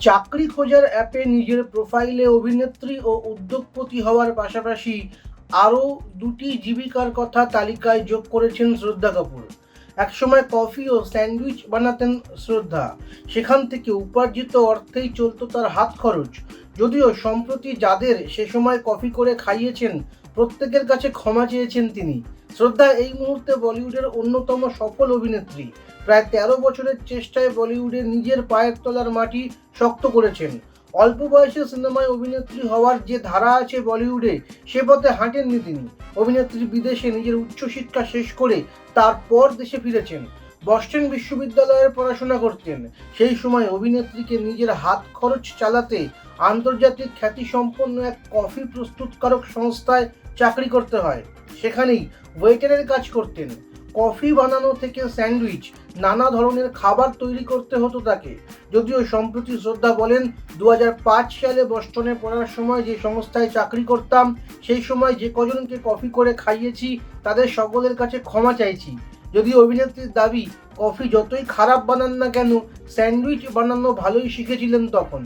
চাকরি খোঁজার অ্যাপে নিজের প্রোফাইলে অভিনেত্রী ও উদ্যোগপতি হওয়ার পাশাপাশি আরও দুটি জীবিকার কথা তালিকায় যোগ করেছেন শ্রদ্ধা কাপুর। একসময় কফি ও স্যান্ডউইচ বানাতেন শ্রদ্ধা। সেখান থেকে উপার্জিত অর্থেই চলত তার হাত খরচ। যদিও সম্প্রতি যাদের সে সময় কফি করে খাইয়েছেন প্রত্যেকের কাছে ক্ষমা চেয়েছেন তিনি। শ্রদ্ধা, এই মুহূর্তে বলিউডের অন্যতম সফল অভিনেত্রী। প্রায় তেরো বছরের চেষ্টায় বলিউডে নিজের পায়ের তলার মাটি শক্ত করেছেন। অল্প বয়সে সিনেমায় অভিনেত্রী হওয়ার যে ধারা আছে বলিউডে, সে পথে হাঁটেননি তিনি। অভিনেত্রী বিদেশে নিজের উচ্চশিক্ষা শেষ করে তারপর দেশে ফিরেছেন। বস্টন বিশ্ববিদ্যালয়ের পড়াশোনা করতেন। সেই সময় অভিনেত্রীকে নিজের হাত খরচ চালাতে আন্তর্জাতিক খ্যাতিসম্পন্ন এক কফি প্রস্তুতকারক সংস্থায় চাকরি করতে হয়। সেখানেই ওয়েটারের কাজ করতেন। কফি বানানো থেকে স্যান্ডউইচ, নানা ধরনের খাবার তৈরি করতে হতো তাকে। যদিও সম্প্রতি শ্রদ্ধা বলেন দু হাজার পাঁচ সালে বস্টনে পড়ার সময় যে সংস্থায় চাকরি করতাম, সেই সময় যে কজনকে কফি করে খাইয়েছি, তাদের সকলের কাছে ক্ষমা চাইছি। যদি অভিনেত্রীর দাবি কফি যতই খারাপ বানান না কেন স্যান্ডউইচ বানানো ভালোই শিখেছিলেন তখন।